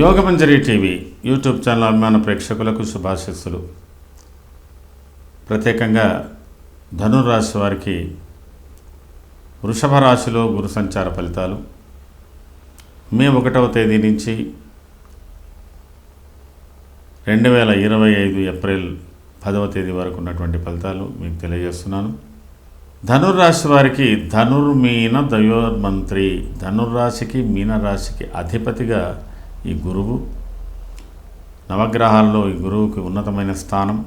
Yogamanjari TV YouTube channel అభిమాన ప్రేక్షకులకు శుభాశిస్సులు. ప్రత్యేకంగా ధనుర్రాశి వారికి వృషభ రాశిలో గురు సంచార ఫలితాలు. మే ఒకటవ తేదీ నుంచి రెండు వేల ఇరవై ఐదు ఏప్రిల్ పదవ తేదీ వరకు ఉన్నటువంటి ఫలితాలు మీకు తెలియజేస్తున్నాను. ధనుర్రాశి వారికి ధనుర్మీన దయోర్మంత్రి. ధనుర్రాశికి మీనరాశికి అధిపతిగా ఈ గురువు. నవగ్రహాల్లో ఈ గురువుకి ఉన్నతమైన స్థానం.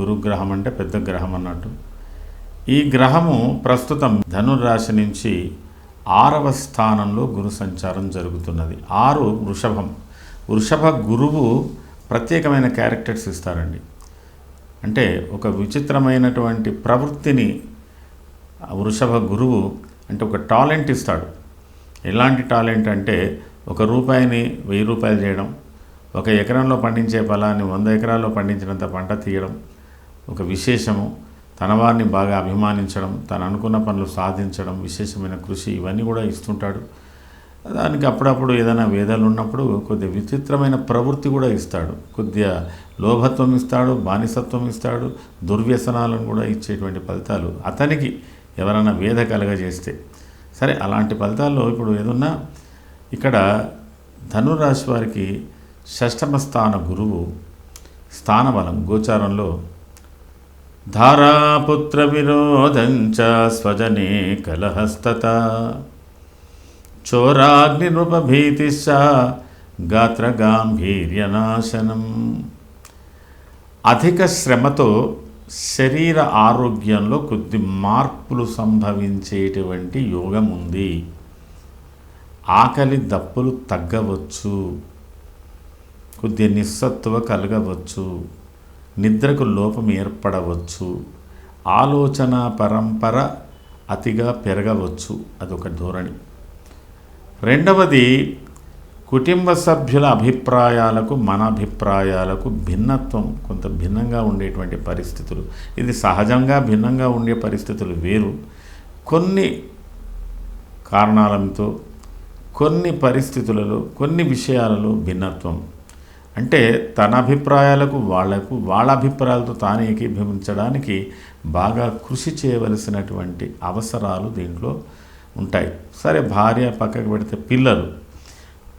గురుగ్రహం అంటే పెద్ద గ్రహం అన్నట్టు. ఈ గ్రహము ప్రస్తుతం ధనుర్రాశి నుంచి ఆరవ స్థానంలో గురు సంచారం జరుగుతున్నది. ఆరు వృషభం. వృషభ గురువు ప్రత్యేకమైన క్యారెక్టర్స్ ఇస్తారండి. అంటే ఒక విచిత్రమైనటువంటి ప్రవృత్తిని వృషభ గురువు అంటే ఒక టాలెంట్ ఇస్తాడు. ఎలాంటి టాలెంట్ అంటే ఒక రూపాయిని వెయ్యి రూపాయలు చేయడం ఒక ఎకరంలో పండించే ఫలాన్ని వంద ఎకరాల్లో పండించినంత పంట తీయడం ఒక విశేషము తన వారిని బాగా అభిమానించడం తను అనుకున్న పనులు సాధించడం విశేషమైన కృషి ఇవన్నీ కూడా ఇస్తుంటాడు. దానికి అప్పుడప్పుడు ఏదైనా వేదాలు ఉన్నప్పుడు కొద్దిగా విచిత్రమైన ప్రవృత్తి కూడా ఇస్తాడు. కొద్దిగా లోభత్వం ఇస్తాడు బానిసత్వం ఇస్తాడు దుర్వ్యసనాలను కూడా ఇచ్చేటువంటి ఫలితాలు అతనికి ఎవరైనా వేద కలగజేస్తే. సరే అలాంటి ఫలితాల్లో ఇప్పుడు ఏదన్నా ఇక్కడ ధనురాశి వారికి షష్టమ స్థాన గురువు స్థానబలం గోచారంలో ధారాపుత్ర విరోధంచ స్వజనే కలహస్తత చోరాగ్నిరుపభీతిశ గాత్ర గాంభీర్యనాశనం అధిక శ్రమతో శరీర ఆరోగ్యంలో కొద్ది మార్పులు సంభవించేటువంటి యోగం ఉంది. ఆకలి దప్పులు తగ్గవచ్చు. కొద్దిగా నిస్సత్తువ కలగవచ్చు. నిద్రకు లోపం ఏర్పడవచ్చు. ఆలోచన పరంపర అతిగా పెరగవచ్చు. అదొక ధోరణి. రెండవది కుటుంబ సభ్యుల అభిప్రాయాలకు మన అభిప్రాయాలకు భిన్నత్వం. కొంత భిన్నంగా ఉండేటువంటి పరిస్థితులు. ఇది సహజంగా భిన్నంగా ఉండే పరిస్థితులు వేరు. కొన్ని కారణాలతో కొన్ని పరిస్థితులలో కొన్ని విషయాలలో భిన్నత్వం. అంటే తన అభిప్రాయాలకు వాళ్ళకు వాళ్ళ అభిప్రాయాలతో తాను ఏకీభవించడానికి బాగా కృషి చేయవలసినటువంటి అవసరాలు దీంట్లో ఉంటాయి. సరే భార్య పక్కకు పెడితే పిల్లలు.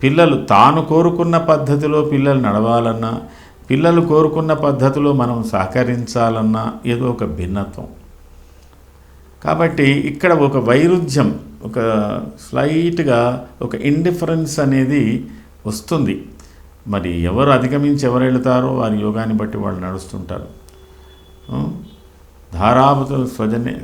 పిల్లలు తాను కోరుకున్న పద్ధతిలో పిల్లలు నడవాలన్నా పిల్లలు కోరుకున్న పద్ధతిలో మనం సహకరించాలన్నా ఏదో ఒక భిన్నత్వం. కాబట్టి ఇక్కడ ఒక వైరుధ్యం ఒక స్లైట్గా ఒక ఇండిఫరెన్స్ అనేది వస్తుంది. మరి ఎవరు అధిగమించి ఎవరు వెళుతారో వారి యోగాన్ని బట్టి వాళ్ళు నడుస్తుంటారు. ధారాపతులు స్వజనే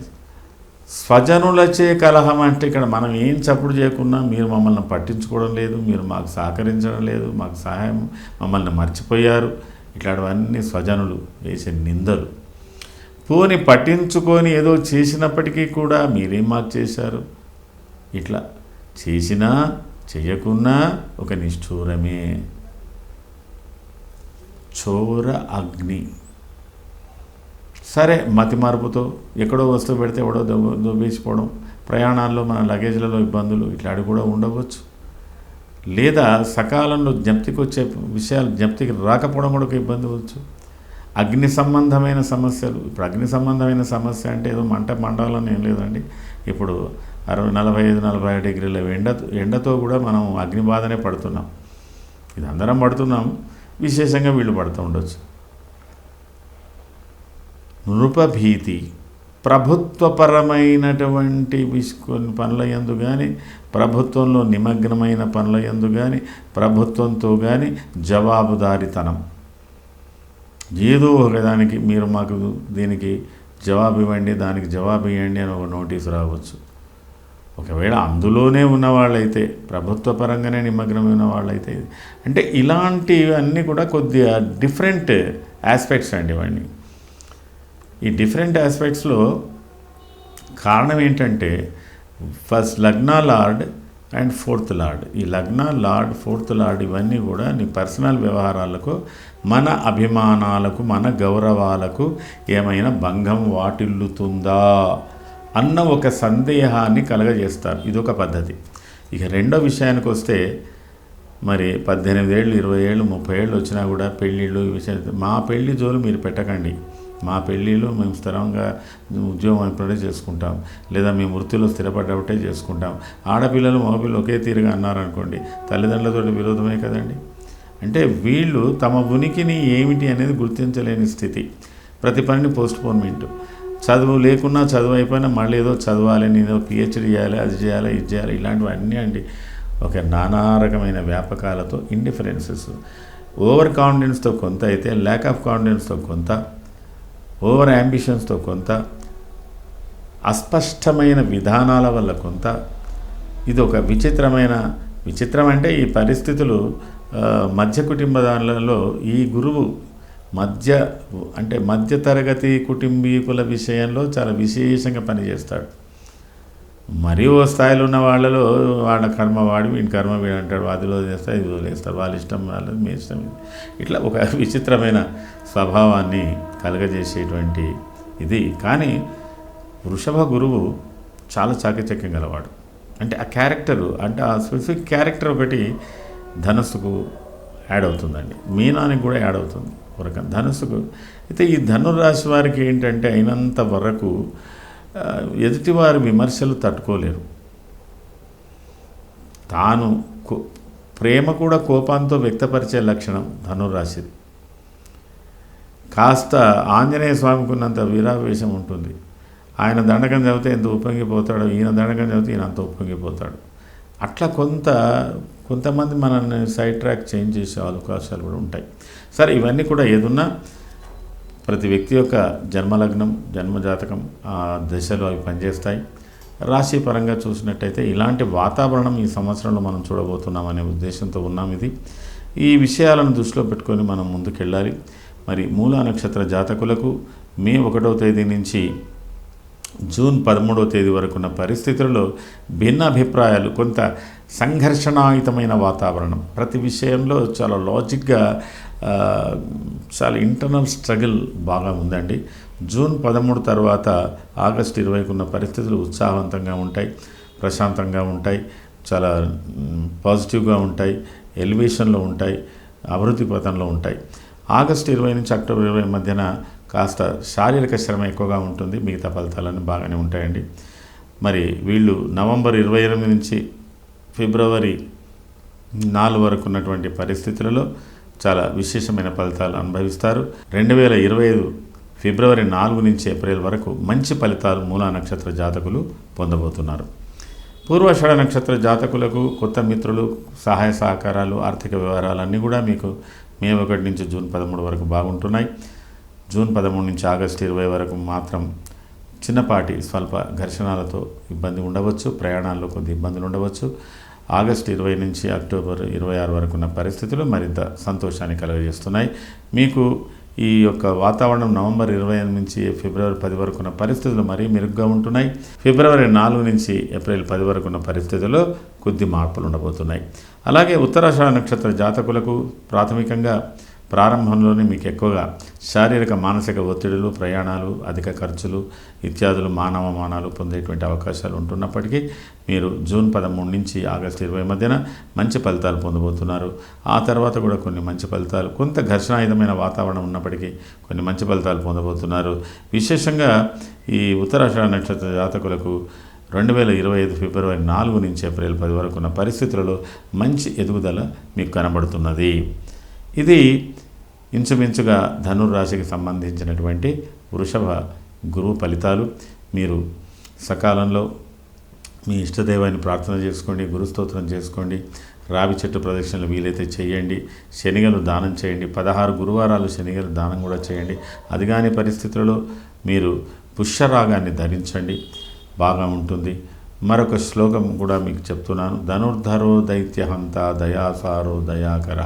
స్వజనులచే కలహం అంటే ఇక్కడ మనం ఏం చప్పుడు చేయకున్నా మీరు మమ్మల్ని పట్టించుకోవడం లేదు మీరు మాకు సహకరించడం లేదు మాకు సహాయం మమ్మల్ని మర్చిపోయారు. ఇట్లాంటివన్నీ స్వజనులు వేసే నిందలు. పోని పట్టించుకొని ఏదో చేసినప్పటికీ కూడా మీరేం మాకు చేశారు ఇట్లా చేసినా చేయకున్నా ఒక నిష్ఠూరమే. చోర అగ్ని. సరే మతి మార్పుతో ఎక్కడో వస్తువు పెడితే ఎవడో దొబ్బ దొబ్బేసిపోవడం ప్రయాణాల్లో మన లగేజ్లలో ఇబ్బందులు ఇట్లాంటి కూడా ఉండవచ్చు. లేదా సకాలంలో జ్ఞప్తికి వచ్చే విషయాలు జ్ఞప్తికి రాకపోవడం కూడా ఒక ఇబ్బంది అవ్వచ్చు అగ్ని సంబంధమైన సమస్యలు ఇప్పుడు అగ్ని సంబంధమైన సమస్య అంటే ఏదో మంట మండాలని ఏం లేదండి. ఇప్పుడు అరవై నలభై ఐదు నలభై ఐదు డిగ్రీల ఎండ ఎండతో కూడా మనం అగ్నిబాధనే పడుతున్నాం. ఇది అందరం పడుతున్నాం. విశేషంగా వీళ్ళు పడుతూ ఉండొచ్చు. నృపభీతి ప్రభుత్వపరమైనటువంటి కొన్ని పనుల ఎందు కానీ ప్రభుత్వంలో నిమగ్నమైన పనుల ఎందు కానీ ప్రభుత్వంతో కానీ జవాబుదారితనం. ఏదో ఒకదానికి మీరు మాకు దీనికి జవాబు ఇవ్వండి దానికి జవాబు ఇవ్వండి అని ఒక నోటీసు రావచ్చు. ఒకవేళ అందులోనే ఉన్నవాళ్ళైతే ప్రభుత్వ పరంగానే నిమగ్నమైన వాళ్ళైతే అంటే ఇలాంటివన్నీ కూడా కొద్దిగా డిఫరెంట్ ఆస్పెక్ట్స్ అండి ఇవన్నీ. ఈ డిఫరెంట్ ఆస్పెక్ట్స్లో కారణం ఏంటంటే ఫస్ట్ లగ్న లార్డ్ అండ్ ఫోర్త్ లార్డ్. ఈ లగ్న లార్డ్ ఫోర్త్ లార్డ్ ఇవన్నీ కూడా నీ పర్సనల్ వ్యవహారాలకు మన అభిమానాలకు మన గౌరవాలకు ఏమైనా భంగం వాటిల్లుతుందా? అన్న ఒక సందేహాన్ని కలగజేస్తారు. ఇదొక పద్ధతి. ఇక రెండో విషయానికి వస్తే మరి పద్దెనిమిది ఏళ్ళు ఇరవై ఏళ్ళు ముప్పై ఏళ్ళు వచ్చినా కూడా పెళ్ళిళ్ళు ఈ విషయం మా పెళ్ళి జోలు మీరు పెట్టకండి. మా పెళ్ళిళ్ళు మేము స్థిరంగా ఉద్యోగం అయిపోతే చేసుకుంటాం. లేదా మేము వృత్తిలో స్థిరపడ్డబట్టే చేసుకుంటాం. ఆడపిల్లలు మగపిల్లలు ఒకే తీరుగా అన్నారనుకోండి తల్లిదండ్రులతో విరోధమే కదండి. అంటే వీళ్ళు తమ ఉనికిని ఏమిటి అనేది గుర్తించలేని స్థితి. ప్రతి పనిని పోస్ట్పోన్మెంట్. చదువు లేకున్నా చదువు అయిపోయినా మళ్ళీ ఏదో చదవాలి నేను పిహెచ్డి చేయాలి అది చేయాలి ఇది చేయాలి ఇలాంటివన్నీ అండి. ఒక నానా రకమైన వ్యాపకాలతో ఇండిఫరెన్సెస్ ఓవర్ కాన్ఫిడెన్స్తో కొంత అయితే ల్యాక్ ఆఫ్ కాన్ఫిడెన్స్తో కొంత ఓవర్ యాంబిషన్స్తో కొంత అస్పష్టమైన విధానాల వల్ల కొంత. ఇది ఒక విచిత్రమైన విచిత్రం అంటే ఈ పరిస్థితులు మధ్య కుటుంబ దానిలలో ఈ గురువు మధ్య అంటే మధ్యతరగతి కుటుంబీకుల విషయంలో చాలా విశేషంగా పనిచేస్తాడు. మరీ ఓ స్థాయిలో ఉన్న వాళ్ళలో వాళ్ళ కర్మ వాడి వీడి కర్మ వీడు అంటాడు వాదిలో చేస్తారు ఇది వదిలేస్తారు వాళ్ళ ఇష్టం వాళ్ళది మీ ఇష్టం. ఇట్లా ఒక విచిత్రమైన స్వభావాన్ని కలగజేసేటువంటి ఇది. కానీ వృషభ గురువు చాలా చాకచక్యం గలవాడు. అంటే ఆ క్యారెక్టరు అంటే ఆ స్పెసిఫిక్ క్యారెక్టర్ ఒకటి ధనస్సుకు యాడ్ అవుతుందండి. మీనానికి కూడా యాడ్ అవుతుంది. ఒక ధనుసుకు అయితే ఈ ధనురాశి వారికి ఏంటంటే అయినంత వరకు ఎదుటివారి విమర్శలు తట్టుకోలేరు. తాను కో- ప్రేమ కూడా కోపంతో వ్యక్తపరిచే లక్షణం ధనురాశిది కాస్త ఆంజనేయ స్వామికి ఉన్నంత వీరావేశం ఉంటుంది. ఆయన దండకం చదివితే ఎంత ఉప్పొంగిపోతాడు ఈయన దండకం చదివితే ఈయన అంత ఉప్పొంగిపోతాడు అట్లా కొంత కొంతమంది మనల్ని సైడ్ ట్రాక్ చేంజ్ చేసే అవకాశాలు కూడా ఉంటాయి. సరే ఇవన్నీ కూడా ఏదున్నా ప్రతి వ్యక్తి యొక్క జన్మలగ్నం జన్మజాతకం ఆ దశలో అవి పనిచేస్తాయి. రాశి పరంగా చూసినట్టయితే ఇలాంటి వాతావరణం ఈ సంవత్సరంలో మనం చూడబోతున్నామనే ఉద్దేశంతో ఉన్నాం ఇది. ఈ విషయాలను దృష్టిలో పెట్టుకొని మనం ముందుకెళ్ళాలి. మరి మూలా నక్షత్ర జాతకులకు మే ఒకటవ తేదీ నుంచి జూన్ పదమూడవ తేదీ వరకు ఉన్న పరిస్థితుల్లో భిన్న అభిప్రాయాలు కొంత సంఘర్షణాయుతమైన వాతావరణం. ప్రతి విషయంలో చాలా లాజిక్గా చాలా ఇంటర్నల్ స్ట్రగుల్ బాగా ఉందండి. జూన్ పదమూడు తర్వాత ఆగస్టు ఇరవైకి ఉన్న పరిస్థితులు ఉత్సాహవంతంగా ఉంటాయి ప్రశాంతంగా ఉంటాయి చాలా పాజిటివ్గా ఉంటాయి ఎలివేషన్లో ఉంటాయి అభివృద్ధి పథంలో ఉంటాయి. ఆగస్టు ఇరవై నుంచి అక్టోబర్ ఇరవై మధ్యన కాస్త శారీరక శ్రమ ఎక్కువగా ఉంటుంది మిగతా ఫలితాలన్నీ బాగానే ఉంటాయండి. మరి వీళ్ళు నవంబర్ ఇరవై ఎనిమిది నుంచి ఫిబ్రవరి నాలుగు వరకు ఉన్నటువంటి పరిస్థితులలో చాలా విశేషమైన ఫలితాలు అనుభవిస్తారు. రెండు వేల ఇరవై ఐదు ఫిబ్రవరి నాలుగు నుంచి ఏప్రిల్ వరకు మంచి ఫలితాలు మూలా నక్షత్ర జాతకులు పొందబోతున్నారు. పూర్వాషాఢ నక్షత్ర జాతకులకు కొత్త మిత్రులు సహాయ సహకారాలు ఆర్థిక వ్యవహారాలన్నీ కూడా మీకు మే ఒకటి నుంచి జూన్ పదమూడు వరకు బాగుంటున్నాయి. జూన్ పదమూడు నుంచి ఆగస్టు ఇరవై వరకు మాత్రం చిన్నపాటి స్వల్ప ఘర్షణలతో ఇబ్బంది ఉండవచ్చు ప్రయాణాల్లో కొద్ది ఇబ్బందులు ఉండవచ్చు. ఆగస్టు ఇరవై నుంచి అక్టోబర్ ఇరవై ఆరు వరకు ఉన్న పరిస్థితులు మరింత సంతోషాన్ని కలుగజేస్తున్నాయి. మీకు ఈ యొక్క వాతావరణం నవంబర్ ఇరవై ఎనిమిది నుంచి ఫిబ్రవరి పది వరకు ఉన్న పరిస్థితులు మరీ మెరుగ్గా ఉంటున్నాయి. ఫిబ్రవరి నాలుగు నుంచి ఏప్రిల్ పది వరకు ఉన్న పరిస్థితుల్లో కొద్ది మార్పులు ఉండబోతున్నాయి. అలాగే ఉత్తరాషాఢ నక్షత్ర జాతకులకు ప్రాథమికంగా ప్రారంభంలోనే మీకు ఎక్కువగా శారీరక మానసిక ఒత్తిడులు ప్రయాణాలు అధిక ఖర్చులు ఇత్యాదులు మానవ మానాలు పొందేటువంటి అవకాశాలు ఉంటున్నప్పటికీ మీరు జూన్ పదమూడు నుంచి ఆగస్టు ఇరవై మధ్యన మంచి ఫలితాలు పొందబోతున్నారు. ఆ తర్వాత కూడా కొన్ని మంచి ఫలితాలు కొంత ఘర్షణాయుధమైన వాతావరణం ఉన్నప్పటికీ కొన్ని మంచి ఫలితాలు పొందబోతున్నారు. విశేషంగా ఈ ఉత్తరాషాఢ నక్షత్ర జాతకులకు రెండు వేల ఇరవై ఐదు ఫిబ్రవరి నాలుగు నుంచి ఏప్రిల్ పది వరకు ఉన్న పరిస్థితులలో మంచి ఎదుగుదల మీకు కనబడుతున్నది. ఇది ఇంచుమించుగా ధనుర్రాశికి సంబంధించినటువంటి వృషభ గురువు ఫలితాలు. మీరు సకాలంలో మీ ఇష్టదేవాన్ని ప్రార్థన చేసుకోండి గురుస్తోత్రం చేసుకోండి రావి చెట్టు ప్రదక్షిణలు వీలైతే చేయండి శనిగలు దానం చేయండి పదహారు గురువారాలు శనిగలు దానం కూడా చేయండి. అది కాని పరిస్థితులలో మీరు పుష్యరాగాన్ని ధరించండి. బాగా ఉంటుంది. మరొక శ్లోకం కూడా మీకు చెప్తున్నాను. ధనుర్ధరో దైత్యహంత దయాసారో దయాకర.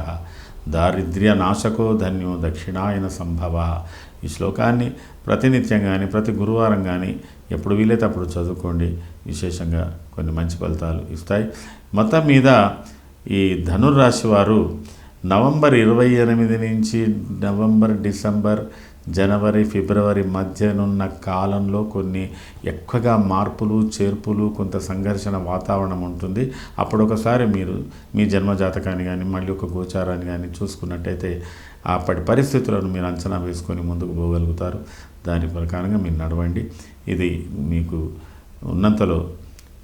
దారిద్ర్య నాశకో ధన్యో దక్షిణాయన సంభవ. ఈ శ్లోకాన్ని ప్రతినిత్యం కానీ ప్రతి గురువారం కానీ ఎప్పుడు వీలైతే అప్పుడు చదువుకోండి. విశేషంగా కొన్ని మంచి ఫలితాలు ఇస్తాయి. మొత్తం మీద ఈ ధనుర్రాశి వారు నవంబర్ ఇరవై ఎనిమిది నుంచి నవంబర్ డిసెంబర్ జనవరి ఫిబ్రవరి మధ్యనున్న కాలంలో కొన్ని ఎక్కువగా మార్పులు చేర్పులు కొంత సంఘర్షణ వాతావరణం ఉంటుంది. అప్పుడు ఒకసారి మీరు మీ జన్మజాతకాన్ని కానీ మళ్ళీ ఒక గోచారాన్ని కానీ చూసుకున్నట్టయితే అప్పటి పరిస్థితులను మీరు అంచనా వేసుకొని ముందుకు పోగలుగుతారు. దాని ప్రకారంగా మీరు నడవండి. ఇది మీకు ఉన్నంతలో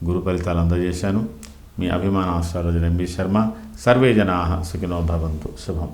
గురు ఫలితాలు అందజేశాను. మీ అభిమాన ఆస్ట్రాలజీ ఎంబి శర్మ. సర్వే జనా సుఖినో భవంతు. శుభం.